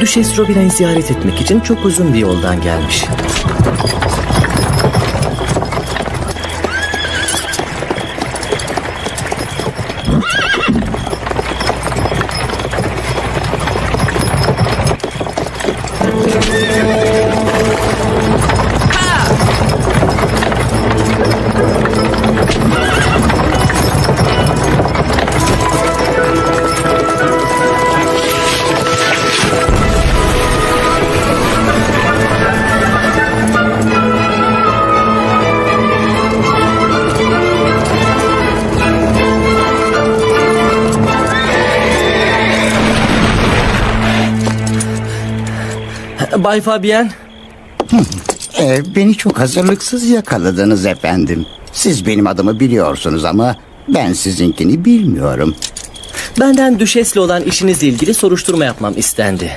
Düşes Robina'yı ziyaret etmek için çok uzun bir yoldan gelmiş. Bay Fabian, Ee, beni çok hazırlıksız yakaladınız efendim. Siz benim adımı biliyorsunuz ama ben sizinkini bilmiyorum. benden Düşes'le olan işinizle ilgili soruşturma yapmam istendi.